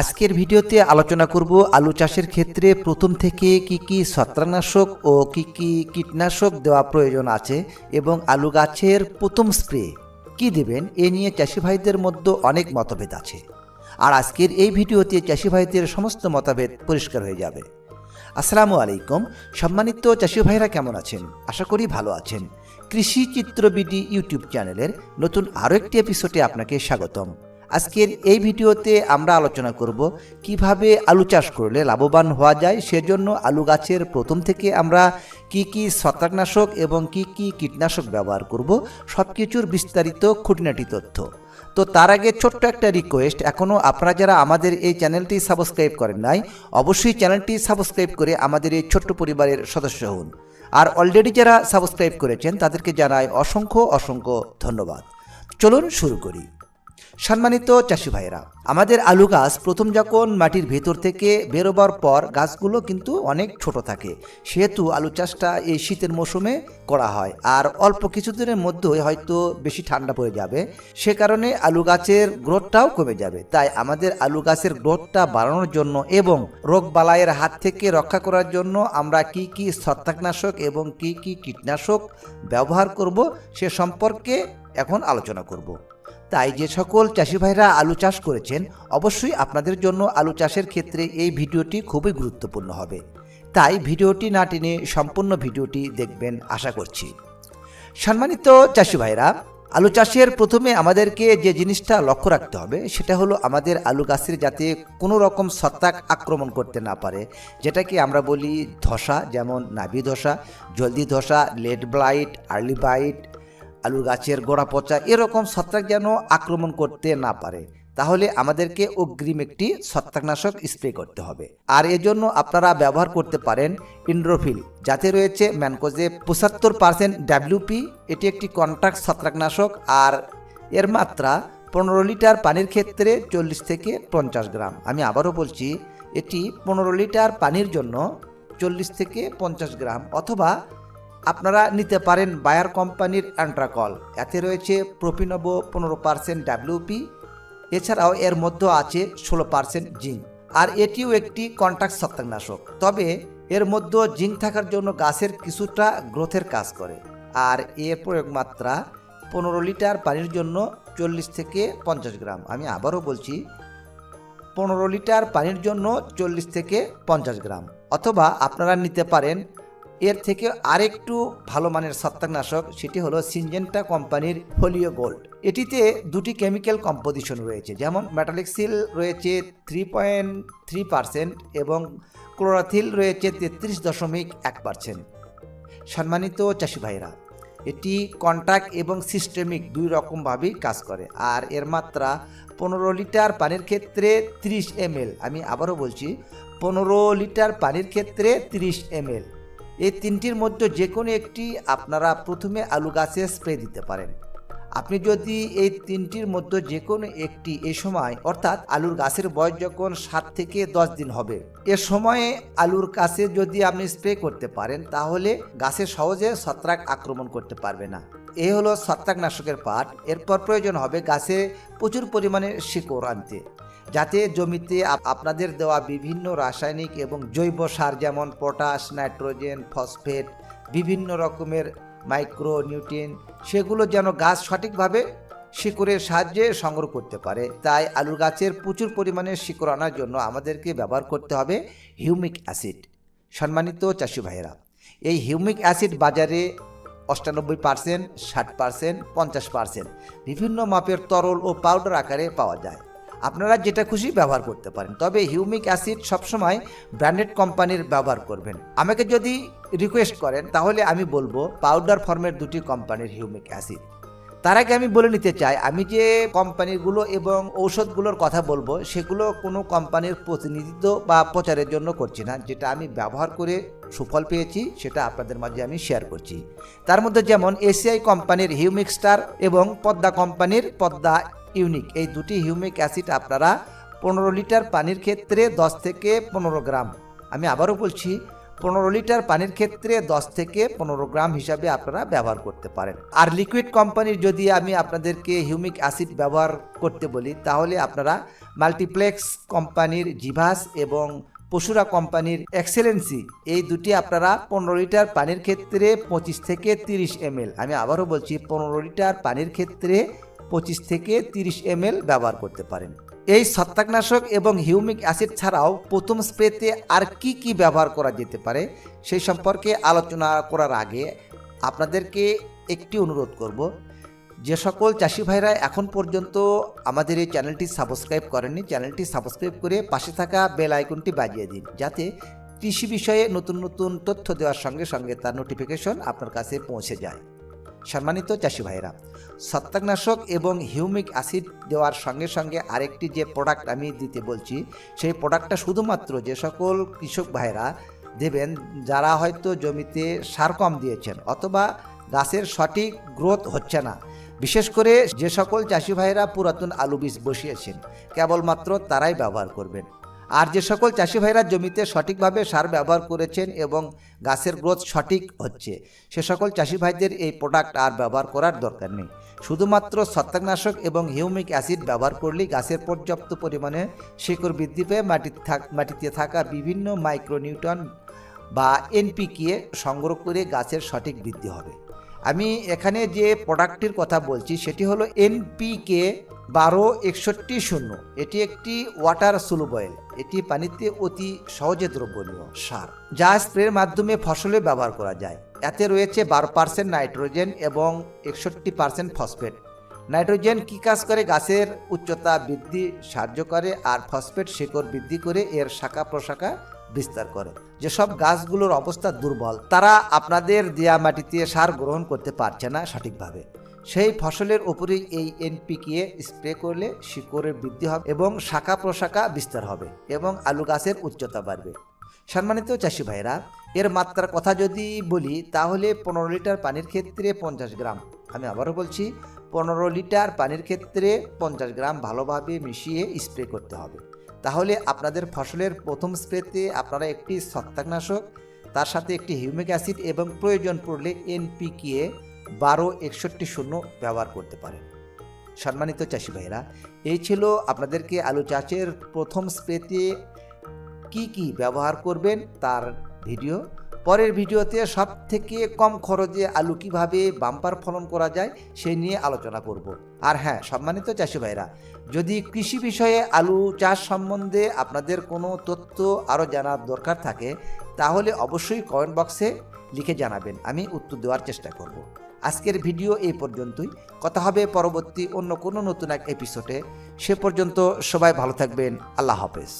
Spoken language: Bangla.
আজকের ভিডিওতে আলোচনা করব আলু চাষের ক্ষেত্রে প্রথম থেকে কি কি ছত্রাকনাশক ও কি কি কীটনাশক দেওয়া প্রয়োজন আছে এবং আলু গাছের প্রথম স্প্রে কি দেবেন, এ নিয়ে চাষি ভাইদের মধ্যে অনেক মতভেদ আছে। আর আজকের এই ভিডিওতে চাষি ভাইদের সমস্ত মতভেদ পরিষ্কার হয়ে যাবে। আসসালামু আলাইকুম, সম্মানিত চাষি ভাইরা কেমন আছেন? আশা করি ভালো আছেন। কৃষি চিত্রবিডি ইউটিউব চ্যানেলের নতুন আরও একটি এপিসোডে আপনাকে স্বাগতম। আজকের এই ভিডিওতে আমরা আলোচনা করব কীভাবে আলু চাষ করলে লাভবান হওয়া যায়, সেজন্য আলু গাছের প্রথম থেকে আমরা কি কি ছত্রাকনাশক এবং কি কি কীটনাশক ব্যবহার করব সব কিছুর বিস্তারিত খুঁটিনাটি তথ্য। তো তার আগে ছোট্ট একটা রিকোয়েস্ট এখনও আপনারা যারা আমাদের এই চ্যানেলটি সাবস্ক্রাইব করেন নাই, অবশ্যই চ্যানেলটি সাবস্ক্রাইব করে আমাদের এই ছোট্ট পরিবারের সদস্য হন। আর অলরেডি যারা সাবস্ক্রাইব করেছেন, তাদেরকে জানাই অসংখ্য অসংখ্য ধন্যবাদ। চলুন শুরু করি। সম্মানিত চাষি ভাইরা আমাদের আলু গাছ প্রথম যখন মাটির ভেতর থেকে বেরোবার পর গাছগুলো কিন্তু অনেক ছোট থাকে। সেহেতু আলু চাষটা এই শীতের মৌসুমে করা হয়। আর অল্প কিছুদিনের মধ্যেই হয়তো বেশি ঠান্ডা পড়ে যাবে। সে কারণে আলু গাছের গ্রোথটাও কমে যাবে। তাই আমাদের আলু গাছের গ্রোথটা বাড়ানোর জন্য এবং রোগ বালাইয়ের হাত থেকে রক্ষা করার জন্য আমরা কি কি ছত্রাকনাশক এবং কি কি কীটনাশক ব্যবহার করব সে সম্পর্কে এখন আলোচনা করব। তাই যে সকল চাষি ভাইরা আলু চাষ করেছেন, অবশ্যই আপনাদের জন্য আলু চাষের ক্ষেত্রে এই ভিডিওটি খুবই গুরুত্বপূর্ণ হবে। তাই ভিডিওটি না টেনে সম্পূর্ণ ভিডিওটি দেখবেন আশা করছি। সম্মানিত চাষি ভাইরা, আলু চাষের প্রথমে আমাদেরকে যে জিনিসটা লক্ষ্য রাখতে হবে, সেটা হলো আমাদের আলু গাছের যাতে কোনো রকম ছত্রাক আক্রমণ করতে না পারে, যেটাকে আমরা বলি ধসা, যেমন নাভি ধসা জলদি ধসা লেড ব্লাইট, আর্লি বাইট আলুর গাছের গোড়া পচা এরকম ছত্রাক যেন আক্রমণ করতে না পারে। তাহলে আমাদেরকে অগ্রিম একটি ছত্রাকনাশক স্প্রে করতে হবে। আর এজন্য আপনারা ব্যবহার করতে পারেন ইন্ড্রোফিল, যাতে রয়েছে ম্যানকোজে পঁচাত্তর পার্সেন্ট ডাব্লিউপি এটি একটি কন্ট্রাক্ট ছত্রাকনাশক আর এর মাত্রা পনেরো লিটার পানির ক্ষেত্রে চল্লিশ থেকে পঞ্চাশ গ্রাম। আমি আবারও বলছি, এটি পনেরো লিটার পানির জন্য চল্লিশ থেকে পঞ্চাশ গ্রাম অথবা আপনারা নিতে পারেন বায়ার কোম্পানির অ্যান্ট্রাকল। এতে রয়েছে প্রোপিনবো পনেরো পার্সেন্ট ডাব্লিউপি এছাড়াও এর মধ্যে আছে ষোলো পার্সেন্ট জিঙ্ক। আর এটিও একটি কন্ট্যাক্ট ছত্রাকনাশক। তবে এর মধ্যে জিঙ্ক থাকার জন্য গাছের কিছুটা গ্রোথের কাজ করে। আর এর প্রয়োগ মাত্রা পনেরো লিটার পানির জন্য চল্লিশ থেকে পঞ্চাশ গ্রাম। আমি আবারও বলছি, পনেরো লিটার পানির জন্য চল্লিশ থেকে পঞ্চাশ গ্রাম। অথবা আপনারা নিতে পারেন এর থেকে আরেকটু ভালো মানের ছত্রাকনাশক সেটি হলো সিনজেন্টা কোম্পানির ফোলিও গোল্ড। এটিতে দুটি কেমিক্যাল কম্পোজিশন রয়েছে, যেমন মেটালিক্সিল রয়েছে থ্রি পয়েন্ট থ্রি পার্সেন্ট এবং ক্লোরাথিল রয়েছে তেত্রিশ দশমিক এক পার্সেন্ট সম্মানিত চাষি ভাইরা এটি কন্ট্রাক্ট এবং সিস্টেমিক দুই রকমভাবেই কাজ করে, আর এর মাত্রা পনেরো লিটার পানির ক্ষেত্রে ত্রিশ এম আমি আবারও বলছি, পনেরো লিটার পানির ক্ষেত্রে ত্রিশ এম এই তিনটির মধ্যে যে কোনো একটি আপনারা প্রথমে আলু গাছে স্প্রে দিতে পারেন। আপনি যদি এই তিনটির মধ্যে যে কোনো একটি এ সময়, অর্থাৎ আলুর গাছের বয়স যখন সাত থেকে দশ দিন হবে, এ সময়ে আলুর গাছে যদি আপনি স্প্রে করতে পারেন, তাহলে গাছে সহজে ছত্রাক আক্রমণ করতে পারবে না। এই হলো ছত্রাকনাশকের পাঠ। এরপর প্রয়োজন হবে গাছে প্রচুর পরিমাণে শিকড় আনতে। যাতে জমিতে আপনাদের দেওয়া বিভিন্ন রাসায়নিক এবং জৈব সার যেমন পটাশ, নাইট্রোজেন, ফসফেট, বিভিন্ন রকমের মাইক্রো নিউট্রিয়েন সেগুলো যেন গাছ সঠিকভাবে শিকড়ের সাহায্যে সংগ্রহ করতে পারে। তাই আলু গাছের প্রচুর পরিমাণে শিকড় আনার জন্য আমাদেরকে ব্যবহার করতে হবে হিউমিক অ্যাসিড। সম্মানিত চাষি ভাইয়েরা, এই হিউমিক অ্যাসিড বাজারে অষ্টানব্বই পার্সেন্ট, ষাট পার্সেন্ট, পঞ্চাশ পার্সেন্ট, বিভিন্ন মাপের তরল ও পাউডার আকারে পাওয়া যায়। আপনারা যেটা খুশি ব্যবহার করতে পারেন। তবে হিউমিক অ্যাসিড সবসময় ব্র্যান্ডেড কোম্পানির ব্যবহার করবেন। আমাকে যদি রিকোয়েস্ট করেন, তাহলে আমি বলব পাউডার ফর্মের দুটি কোম্পানির হিউমিক অ্যাসিড। তার আগে আমি বলে নিতে চাই, আমি যে কোম্পানিগুলো এবং ঔষধগুলোর কথা বলব, সেগুলো কোনো কোম্পানির প্রতিনিধিত্ব বা প্রচারের জন্য করছি না। যেটা আমি ব্যবহার করে সুফল পেয়েছি, সেটা আপনাদের মাঝে আমি শেয়ার করছি। তার মধ্যে যেমন এসিআই কোম্পানির হিউমিক স্টার এবং পদ্মা কোম্পানির পদ্মা ইউনিক। এই দুটি হিউমিক অ্যাসিড আপনারা পনেরো লিটার পানির ক্ষেত্রে দশ থেকে পনেরো গ্রাম। আমি আবারও বলছি, পনেরো লিটার পানির ক্ষেত্রে দশ থেকে পনেরো গ্রাম হিসাবে আপনারা ব্যবহার করতে পারেন। আর লিকুইড কোম্পানির যদি আমি আপনাদেরকে হিউমিক অ্যাসিড ব্যবহার করতে বলি, তাহলে আপনারা মাল্টিপ্লেক্স কোম্পানির জিভাস এবং পশুরা কোম্পানির এক্সেলেন্সি এই দুটি আপনারা পনেরো লিটার পানির ক্ষেত্রে পঁচিশ থেকে তিরিশ এম আমি আবারও বলছি, পনেরো লিটার পানির ক্ষেত্রে পঁচিশ থেকে তিরিশ এম ব্যবহার করতে পারেন। এই ছত্রাকনাশক এবং হিউমিক অ্যাসিড ছাড়াও প্রথম স্প্রেতে আর কি কি ব্যবহার করা যেতে পারে সেই সম্পর্কে আলোচনা করার আগে আপনাদেরকে একটি অনুরোধ করব। যে সকল চাষি ভাইরা এখন পর্যন্ত আমাদের এই চ্যানেলটি সাবস্ক্রাইব করেননি, চ্যানেলটি সাবস্ক্রাইব করে পাশে থাকা বেল আইকনটি বাজিয়ে দিন যাতে কৃষি বিষয়ে নতুন নতুন তথ্য দেওয়ার সঙ্গে সঙ্গে তার নোটিফিকেশন আপনার কাছে পৌঁছে যায়। সম্মানিত চাষি ভাইরা ছত্রাকনাশক এবং হিউমিক অ্যাসিড দেওয়ার সঙ্গে সঙ্গে আরেকটি যে প্রোডাক্ট আমি দিতে বলছি, সেই প্রোডাক্টটা শুধুমাত্র যে সকল কৃষক ভাইরা দেবেন, যারা হয়তো জমিতে সার কম দিয়েছেন অথবা গাছের সঠিক গ্রোথ হচ্ছে না। বিশেষ করে যে সকল চাষি ভাইরা পুরাতন আলু বীজ বসিয়েছেন, কেবলমাত্র তারাই ব্যবহার করবেন। আর যে সকল চাষি ভাইরা জমিতে সঠিকভাবে সার ব্যবহার করেছেন এবং গাছের গ্রোথ সঠিক হচ্ছে, সে সকল চাষি ভাইদের এই প্রোডাক্ট আর ব্যবহার করার দরকার নেই। শুধুমাত্র ছত্রাকনাশক এবং হিউমিক অ্যাসিড ব্যবহার করলেই গাছের পর্যাপ্ত পরিমাণে শিকড় বৃদ্ধি পেয়ে মাটি থাক, মাটিতে থাকা বিভিন্ন মাইক্রোনিউটন বা এনপিকে সংগ্রহ করে গাছের সঠিক বৃদ্ধি হবে। আমি এখানে যে প্রোডাক্টটির কথা বলছি, সেটি হলো এনপিকে বারো একষট্টি শূন্য। এটি একটি ওয়াটার সুলুবয়েল এটি পানিতে অতি সহজে দ্রবণীয় সার, যা স্প্রের মাধ্যমে ফসলে ব্যবহার করা যায়। এতে রয়েছে বারো পার্সেন্ট নাইট্রোজেন এবং একষট্টি পার্সেন্ট ফসফেট। নাইট্রোজেন কী কাজ করে? গাছের উচ্চতা বৃদ্ধি সাহায্য করে, আর ফসফেট শেকড় বৃদ্ধি করে এর শাখা প্রশাখা বিস্তার করে। যেসব গাছগুলোর অবস্থা দুর্বল, তারা আপনাদের দেয়া মাটিতে সার গ্রহণ করতে পারছে না সঠিকভাবে। সেই ফসলের উপরেই এই এনপিকে স্প্রে করলে শিকড়ের বৃদ্ধি হবে এবং শাখা প্রশাখা বিস্তার হবে এবং আলু গাছের উচ্চতা বাড়বে। সম্মানিত চাষি ভাইরা এর মাত্রার কথা যদি বলি, তাহলে পনেরো লিটার পানির ক্ষেত্রে পঞ্চাশ গ্রাম। আমি আবারও বলছি, পনেরো লিটার পানির ক্ষেত্রে পঞ্চাশ গ্রাম ভালোভাবে মিশিয়ে স্প্রে করতে হবে। তাহলে আপনাদের ফসলের প্রথম স্প্রেতে আপনারা একটি ছত্রাকনাশক, তার সাথে একটি হিউমিক অ্যাসিড এবং প্রয়োজন পড়লে এনপিকে বারো একষট্টি শূন্য ব্যবহার করতে পারেন। সম্মানিত চাষি ভাইরা এই ছিল আপনাদেরকে আলু চাষের প্রথম স্প্রেতে কি কি ব্যবহার করবেন তার ভিডিও। পরের ভিডিওতে সব থেকে কম খরচে আলু কীভাবে বাম্পার ফলন করা যায় সেই নিয়ে আলোচনা করব। আর হ্যাঁ সম্মানিত চাষি ভাইরা, যদি কৃষি বিষয়ে আলু চাষ সম্বন্ধে আপনাদের কোনো তথ্য আরও জানার দরকার থাকে, তাহলে অবশ্যই কমেন্ট বক্সে লিখে জানাবেন, আমি উত্তর দেওয়ার চেষ্টা করব। আজকের ভিডিও এই পর্যন্তই, কথা হবে পরবর্তী অন্য কোনো নতুন এক এপিসোডে সে পর্যন্ত সবাই ভালো থাকবেন, আল্লাহ হাফেজ।